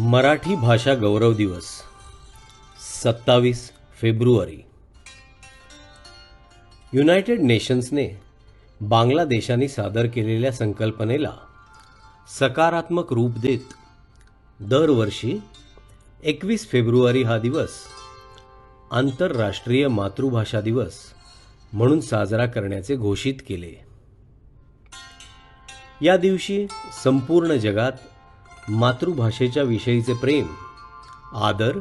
मराठी भाषा गौरव दिवस सत्तावीस फेब्रुवारी. युनायटेड नेशन्सने बांगलादेशाने सादर केलेल्या संकल्पनेला सकारात्मक रूप देत दरवर्षी एकवीस फेब्रुवारी हा दिवस आंतरराष्ट्रीय मातृभाषा दिवस म्हणून साजरा करण्याचे घोषित केले. या दिवशी संपूर्ण जगात मातृभाषेच्या विषयीचे प्रेम आदर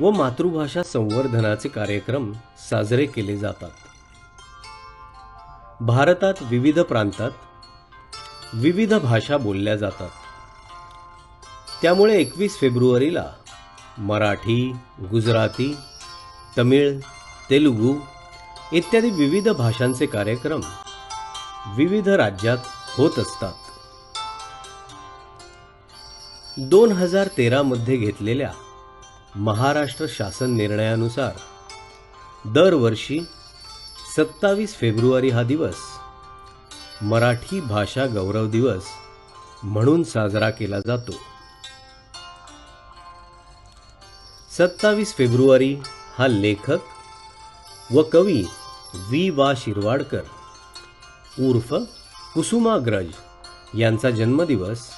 व मातृभाषा संवर्धनाचे कार्यक्रम साजरे केले जातात. भारतात विविध प्रांतात विविध भाषा बोलल्या जातात. त्यामुळे एकवीस फेब्रुवारीला मराठी गुजराती तमिळ तेलुगू इत्यादी विविध भाषांचे कार्यक्रम विविध राज्यात होत असतात. दोन हजार तेरामध्ये घेतलेल्या महाराष्ट्र शासन निर्णयानुसार दरवर्षी सत्तावीस फेब्रुवारी हा दिवस मराठी भाषा गौरव दिवस म्हणून साजरा केला जातो. सत्तावीस फेब्रुवारी हा लेखक व कवी वी वा शिरवाडकर उर्फ कुसुमाग्रज यांचा जन्मदिवस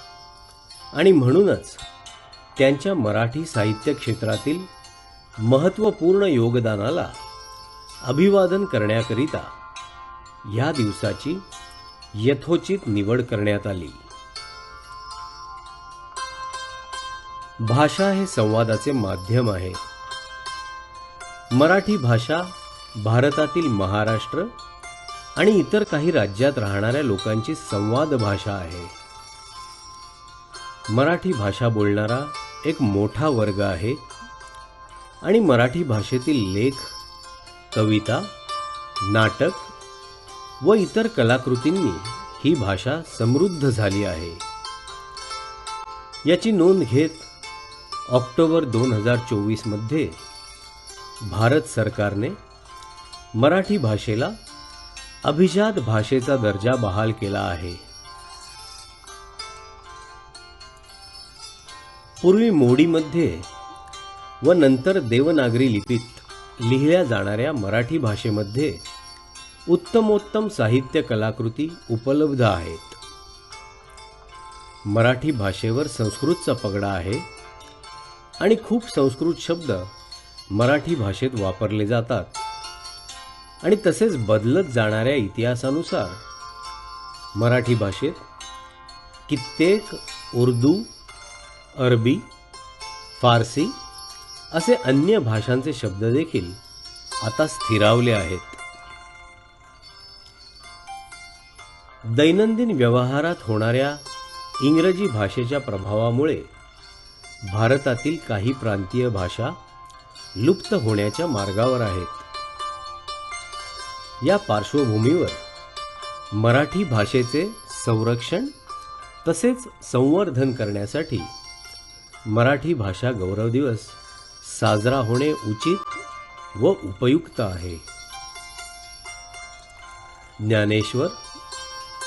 आणि म्हणूनच त्यांच्या मराठी साहित्य क्षेत्रातील महत्त्वपूर्ण योगदानाला अभिवादन करण्याकरिता या दिवसाची यथोचित निवड करण्यात आली. भाषा हे संवादाचे माध्यम आहे. मराठी भाषा भारतातील महाराष्ट्र आणि इतर काही राज्यात राहणाऱ्या लोकांची संवाद भाषा आहे. मराठी भाषा बोलणारा एक मोठा वर्ग आहे. आणि मराठी भाषेतील लेख कविता नाटक व इतर कलाकृतींनी ही भाषा समृद्ध झाली आहे. याची नोंद घेत ऑक्टोबर दोन हजार चोवीसमध्ये भारत सरकारने मराठी भाषेला अभिजात भाषेचा दर्जा बहाल केला आहे. पूर्वी मोडीमध्ये व नंतर देवनागरी लिपीत लिहिल्या जाणाऱ्या मराठी भाषेमध्ये उत्तमोत्तम साहित्य कलाकृती उपलब्ध आहेत. मराठी भाषेवर संस्कृतचा पगडा आहे आणि खूप संस्कृत शब्द मराठी भाषेत वापरले जातात. आणि तसेच बदलत जाणाऱ्या इतिहासानुसार मराठी भाषेत कित्येक उर्दू अरबी फारसी असे अन्य भाषांचे शब्द देखील आता स्थिरावले आहेत. दैनंदिन व्यवहारात होणाऱ्या इंग्रजी भाषेच्या प्रभावामुळे भारतातील काही प्रांतीय भाषा लुप्त होण्याच्या मार्गावर आहेत. या पार्श्वभूमीवर मराठी भाषेचे संरक्षण तसेच संवर्धन करण्यासाठी मराठी भाषा गौरव दिवस साजरा होणे उचित व उपयुक्त आहे. ज्ञानेश्वर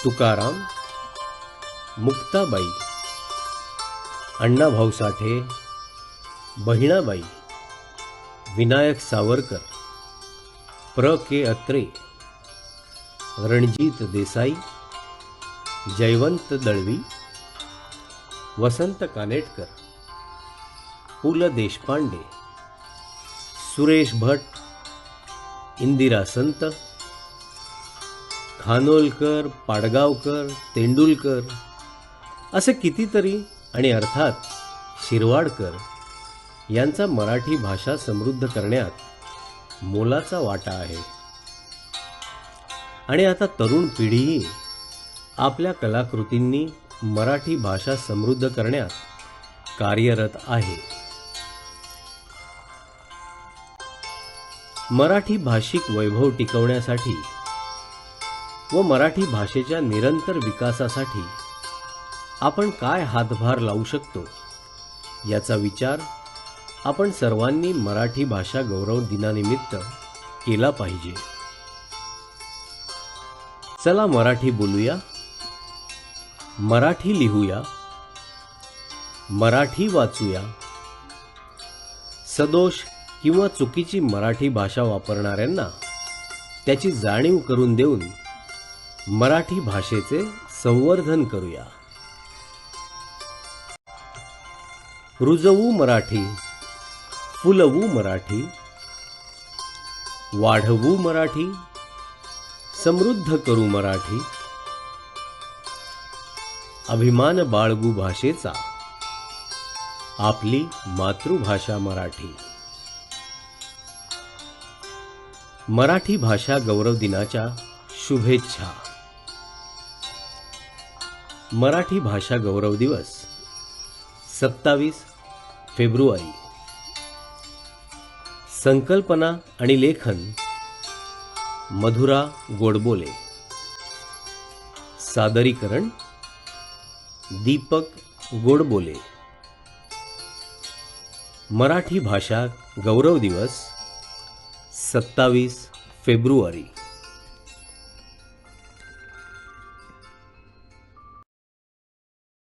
तुकाराम मुक्ताबाई अण्णाभाऊ साठे बहिणाबाई विनायक सावरकर प्र. के. अत्रे रणजित देसाई जयवंत दळवी वसंत कानेटकर पु ल देशपांडे सुरेश भट इंदिरा संत खानोलकर पाडगावकर तेंडुलकर असे कितीतरी आणि अर्थात शिरवाडकर यांचा मराठी भाषा समृद्ध करण्यात मोलाचा वाटा आहे. आणि आता तरुण पिढीही आपल्या कलाकृतींनी मराठी भाषा समृद्ध करण्यात कार्यरत आहे. मराठी भाषिक वैभव टिकवण्यासाठी व मराठी भाषेच्या निरंतर विकासासाठी आपण काय हातभार लावू शकतो? याचा विचार आपण सर्वांनी मराठी भाषा गौरव दिनानिमित्त केला पाहिजे. चला मराठी बोलूया. मराठी लिहूया. मराठी वाचूया. सदोष किंवा चुकीची मराठी भाषा वापरणाऱ्यांना त्याची जाणीव करून देऊन मराठी भाषेचे संवर्धन करूया. रुजवू मराठी फुलवू मराठी वाढवू मराठी समृद्ध करू मराठी अभिमान बाळगू भाषेचा आपली मातृभाषा मराठी. मराठी भाषा गौरव दिनाच्या शुभेच्छा. मराठी भाषा गौरव दिवस सत्तावीस फेब्रुवारी. संकल्पना आणि लेखन मधुरा गोडबोले. सादरीकरण दीपक गोडबोले. मराठी भाषा गौरव दिवस सत्तावीस फेब्रुवारी।